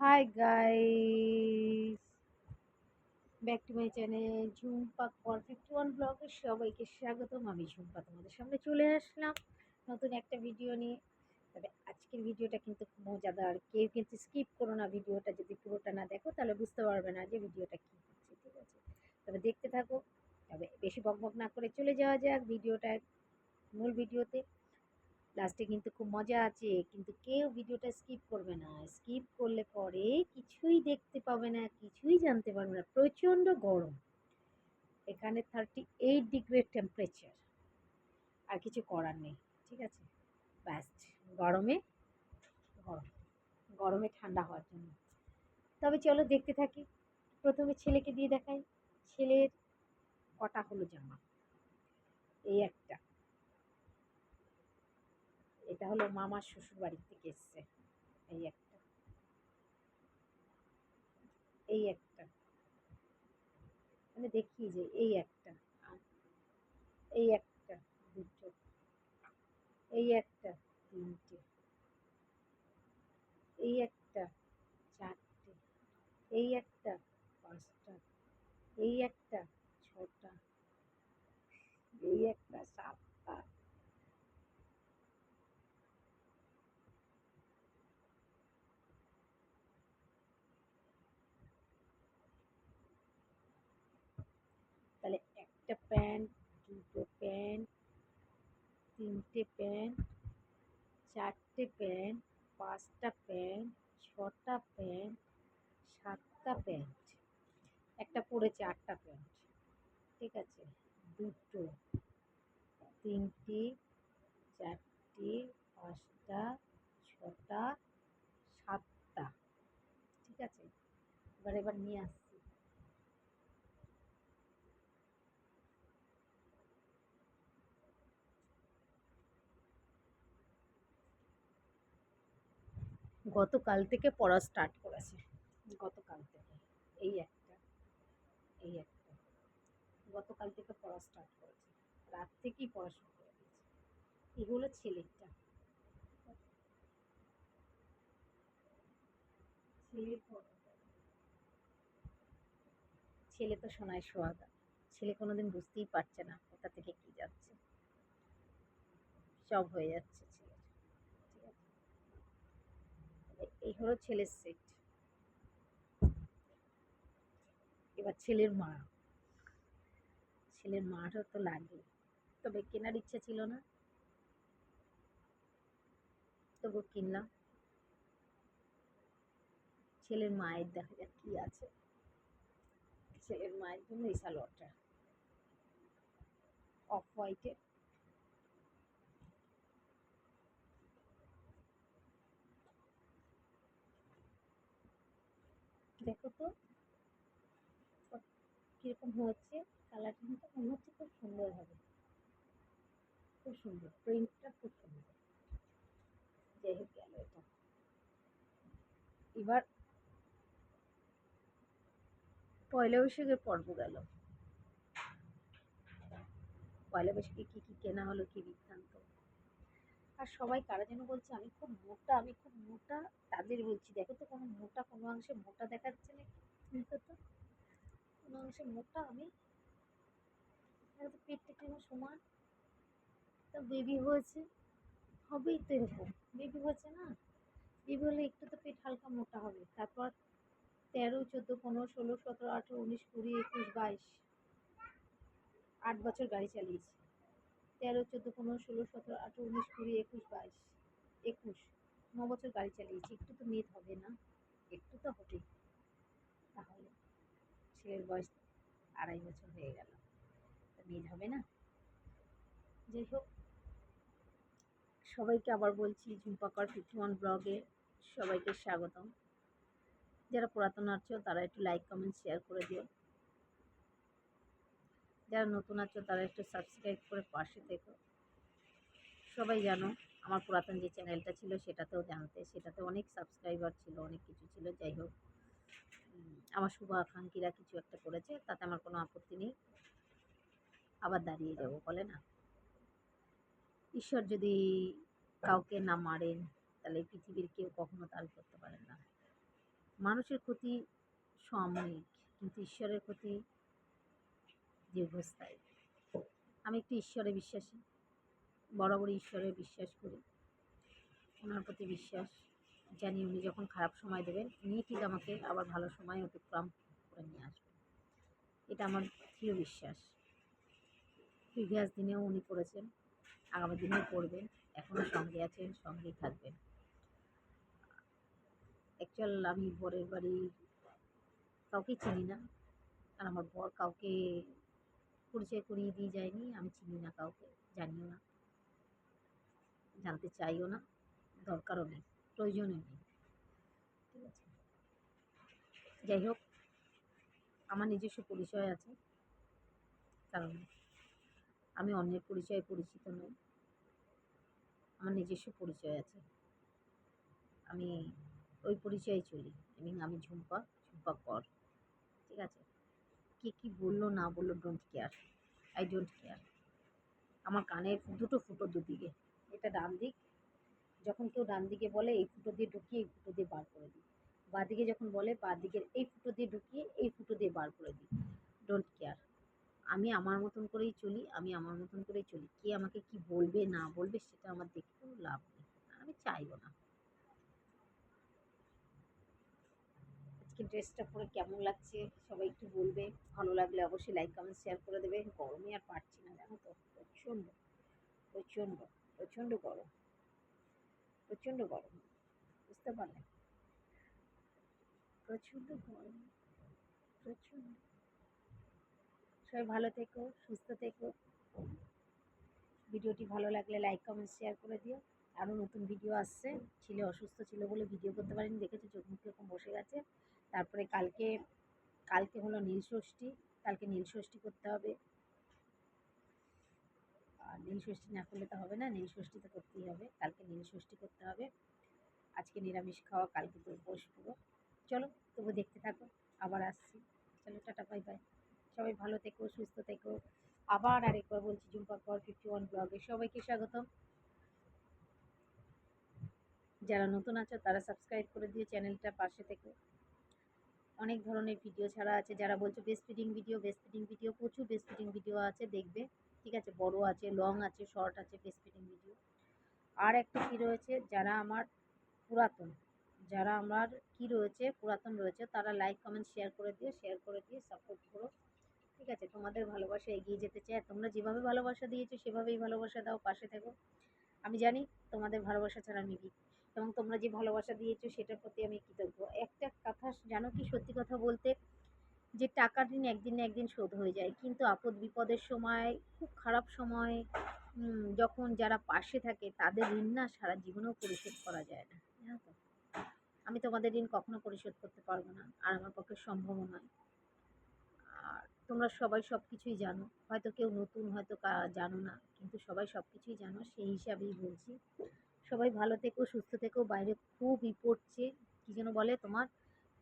Hi guys back to my channel Jhumpa for fifty one ব্লগে সবাইকে স্বাগতম। আমি ঝুম্পা তোমাদের সামনে চলে আসলাম নতুন একটা ভিডিও নিয়ে। তবে আজকের ভিডিওটা কিন্তু মজাদার। কেউ কিন্তু স্কিপ করো না ভিডিওটা যদি পুরোটা না দেখো, তাহলে বুঝতে পারবে না যে ভিডিওটা কী হচ্ছে, ঠিক আছে? তবে দেখতে থাকো। তবে বেশি বকবক না করে চলে যাওয়া যাক ভিডিওটা মূল ভিডিওতে লাস্টে কিন্তু খুব মজা আছে, কিন্তু কেউ ভিডিওটা স্কিপ করবে না। স্কিপ করলে পরে কিছুই দেখতে পাবে না, কিছুই জানতে পারবে না। প্রচণ্ড গরম। এখানে থার্টি এইট ডিগ্রি টেম্পারেচার আর কিছু করার নেই, ঠিক আছে? ব্যাস, গরমে গরম। গরমে ঠান্ডা হওয়ার জন্য। তবে চলো দেখতে থাকি। প্রথমে ছেলেকে দিয়ে দেখাই। ছেলের কটা হলো জামা? এই একটা। এটা হলো মামার শ্বশুর বাড়ির থেকে এসছে। এই একটা। এই একটা। মানে দেখি যে এই একটা। এই একটা দুটো। এই একটা তিনটে। এই একটা চারটে। এই একটা পাঁচটা। এই একটা ছটা। এই একটা সাতটা তাহলে একটা প্যান্ট দুটো প্যান্ট তিনটে প্যান্ট চারটে প্যান্ট পাঁচটা প্যান্ট ছটা প্যান্ট সাতটা প্যান্ট একটা পড়েছে, আটটা প্যান্ট ঠিক আছে? দুটো, তিনটি, চারটি, পাঁচটা, ছটা, সাতটা, ঠিক আছে? এবার এবার নিয়ে আসছি গতকাল থেকে পড়া স্টার্ট করেছে। গতকাল থেকে। এই একটা। এই একটা। গতকাল থেকে পড়া স্টার্ট করেছে। রাত থেকেই পড়াশোনা করে দিয়েছে। এগুলো ছেলেরটা। ছেলের ছেলে তো শোনায় সোহাগা। ছেলে কোনোদিন বুঝতেই পারছে না কোথা থেকে কি যাচ্ছে। সব হয়ে যাচ্ছে এই হলো ছেলের সেট এবার ছেলের মা। ছেলের মারও তো লাগে তবে কেনার ইচ্ছা ছিল না। তবু কিনলাম। ছেলের মায়ের দেখা যাক কি আছে। ছেলের মায়ের জন্য এই সালোয়ারটা। অফ হোয়াইটের দেখো তো কীরকম হচ্ছে কালারটা কিন্তু মনে হচ্ছে খুব সুন্দর হবে। খুব সুন্দর প্রিন্টটা খুব সুন্দর। যাই হোক, গেল এটা। এবার পয়লা বৈশাখের পর্ব গেল। পয়লা বৈশাখে কী কী কেনা হলো, কী বৃত্তান্ত? আর সবাই কারা যেন বলছে, আমি খুব মোটা, আমি খুব মোটা, তাদের বলছি, দেখো তো কোনো মোটা কোনো অংশে মোটা দেখাচ্ছে না দেখো তো। অংশে মোটা আমি। পেটটা কেন সমান? তো বেবি হয়েছে। হবেই তো এরকম। বেবি হয়েছে না? বেবি হলে একটু তো পেট হালকা মোটা হবে। তারপর তেরো, চোদ্দ, পনেরো, ষোলো, সতেরো, আঠেরো, উনিশ, কুড়ি, একুশ, বাইশ, আট বছর গাড়ি চালিয়েছি। তেরো, চোদ্দ, পনেরো, ষোলো, সতেরো, আঠেরো, উনিশ, কুড়ি, একুশ, বাইশ, একুশ, ন বছর গাড়ি চালিয়েছি। একটু তো মেদ হবে না? একটু তো হবে তাহলে। ছেলের বয়স আড়াই বছর হয়ে গেল। মেদ হবে না? যাই হোক, সবাইকে আবার বলছি, ঝুম্পাকর ফিফটি ওয়ান ব্লগে সবাইকে স্বাগতম। যারা পুরাতন আছো, তারা একটু লাইক কমেন্ট শেয়ার করে দিও। যারা নতুন আছো, তারা একটু সাবস্ক্রাইব করে পাশে থেকো। সবাই জানো, আমার পুরাতন যে চ্যানেলটা ছিল, সেটাতেও জানতে, সেটাতে অনেক সাবস্ক্রাইবার ছিল, অনেক কিছু ছিল। যাই হোক আমার শুভাকাঙ্ক্ষীরা কিছু একটা করেছে, তাতে আমার কোনো আপত্তি নেই। আবার দাঁড়িয়ে যাব, বলে না। ঈশ্বর যদি কাউকে না মারেন, তাহলে পৃথিবীর কেউ কখনো তাল করতে পারেন না। মানুষের ক্ষতি সাময়িক, কিন্তু ঈশ্বরের ক্ষতি দীর্ঘস্থায়ী। আমি একটু ঈশ্বরে বিশ্বাসী, বরাবরই ঈশ্বরে বিশ্বাস করি। ওনার প্রতি বিশ্বাস জানি উনি যখন খারাপ সময় দেবেন উনি ঠিক আমাকে আবার ভালো সময় অতিক্রম করে নিয়ে আসবেন। এটা আমার প্রিয় বিশ্বাস। প্রিভিয়াস দিনেও উনি করেছেন, আগামী দিনেও করবেন এখনও সঙ্গে আছেন, সঙ্গেই থাকবেন। অ্যাকচুয়াল আমি বরের বাড়ি কাউকে চিনি না। আর আমার বর কাউকে পরিচয় করিয়ে দিয়ে যায়নি, আমি চিনি না কাউকে, জানিও না। জানতে চাইও না, দরকারও নেই। প্রয়োজনও নেই ঠিক আছে যাই হোক, আমার নিজস্ব পরিচয় আছে, কারণ আমি অন্যের পরিচয়ে পরিচিত নই। আমার নিজস্ব পরিচয় আছে। আমি ওই পরিচয়ে চলি, এবং আমি ঝুম্পা ঝুম্পা কর। ঠিক আছে? কে কী বলল, না বলল don't care I don't care আমার কানের দুটো ফুটো দুদিকে। এটা ডান দিক যখন কেউ ডান দিকে বলে, এই ফুটো দিয়ে ঢুকিয়ে, এই ফুটো দিয়ে বার করে দিই। বাঁ দিকে যখন বলে দিকের, এই ফুটো দিয়ে ঢুকিয়ে, এই ফুটো দিয়ে বার করে দিই। ডোন্ট কেয়ার আমি আমার মতন করেই চলি, আমি আমার মতন করেই চলি। কে আমাকে কি বলবে, না বলবে, সেটা আমার দেখে লাভ নেই। আমি চাইব না। আজকে ড্রেসটা পরে কেমন লাগছে, সবাই একটু বলবে। ভালো লাগলে অবশ্যই লাইক কমেন্ট শেয়ার করে দেবে। গরমে আর পারছি না, জানো তো? প্রচণ্ড প্রচণ্ড প্রচণ্ড গরম। প্রচণ্ড গরম। বুঝতে পারলে? প্রচণ্ড গরম, প্রচণ্ড। সবাই ভালো থেকো, সুস্থ থেকো। ভিডিওটি ভালো লাগলে লাইক, কমেন্ট, শেয়ার করে দিও। আরও নতুন ভিডিও আসছে। ছেলে অসুস্থ ছিল বলে ভিডিও করতে পারিনি, দেখেছি? চোখ মুখ এরকম বসে গেছে। তারপরে কালকে কালকে হলো নীল ষষ্ঠী। কালকে নীল ষষ্ঠী করতে হবে। নীল ষষ্ঠী না করলে তো হবে না, নীল ষষ্ঠী তো করতেই হবে, কালকে নীল ষষ্ঠী করতে হবে। আজকে নিরামিষ খাওয়া, কালকে তো উপোস পুরো। চলো, তবু দেখতে থাকো, আবার আসছি। চলো, টাটা, বাই বাই। সবাই ভালো থেকো, সুস্থ থেকো। আবার আরেকবার বলছি জুম্পা কর ফিফটি ওয়ান ব্লগে সবাইকে স্বাগতম। যারা নতুন আছো, তারা সাবস্ক্রাইব করে দিয়ে চ্যানেলটা, পাশে থেকো। অনেক ধরনের ভিডিও ছাড়া আছে। যারা বলছো breast feeding video breast feeding video প্রচুর বেস্ট ফিডিং ভিডিও আছে, দেখবে। ঠিক আছে, বড় আছে লং আছে শর্ট আছে বেস্ট ফিডিং ভিডিও আর একটা কী রয়েছে, যারা আমার পুরাতন, যারা আমার কি রয়েছে, পুরাতন রয়েছে, তারা লাইক কমেন্ট শেয়ার করে দিও শেয়ার করে দিয়ে সাপোর্ট করো। ঠিক আছে, তোমাদের ভালোবাসা এগিয়ে যেতে চাই তোমরা যেভাবে ভালোবাসা দিয়েছ, সেভাবেই ভালোবাসা দাও, পাশে থেকো। আমি জানি তোমাদের ভালোবাসা ছাড়া আমি এবং তোমরা যে ভালোবাসা দিয়েছ, সেটার প্রতি আমি কৃতজ্ঞ। একটা কথা জানো কি, সত্যি কথা বলতে যে টাকার ঋণ একদিন না একদিন শোধ হয়ে যায়। কিন্তু আপদ বিপদের সময়, খুব খারাপ সময় যখন যারা পাশে থাকে, তাদের ঋণ না সারা জীবনেও পরিশোধ করা যায় না। আমি তোমাদের ঋণ কখনো পরিশোধ করতে পারব না, আর আমার পক্ষে সম্ভবও নয়। আর তোমরা সবাই সব কিছুই জানো। হয়তো কেউ নতুন, হয়তো জানো না, কিন্তু সবাই সব কিছুই জানো, সেই হিসাবেই বলছি। সবাই ভালো থেকো, সুস্থ থেকো, বাইরে খুবই পড়ছে কী যেন বলে তোমার?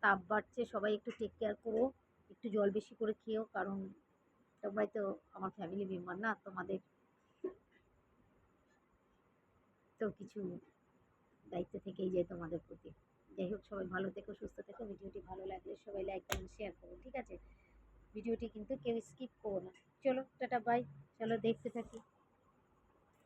তাপ বাড়ছে, সবাই একটু টেক কেয়ার করো। একটু জল বেশি করে খেও কারণ তোমরাই তো আমার ফ্যামিলি মেম্বার না, তোমাদের তো কিছু দায়িত্ব থেকেই যায় তোমাদের প্রতি। যাই হোক, সবাই ভালো থেকো, সুস্থ থেকো, ভিডিওটি ভালো লাগলে সবাই লাইক করুন শেয়ার করো, ঠিক আছে? ভিডিওটি কিন্তু কেউ স্কিপ করো না। চলো, টাটা বাই চলো, দেখতে থাকি।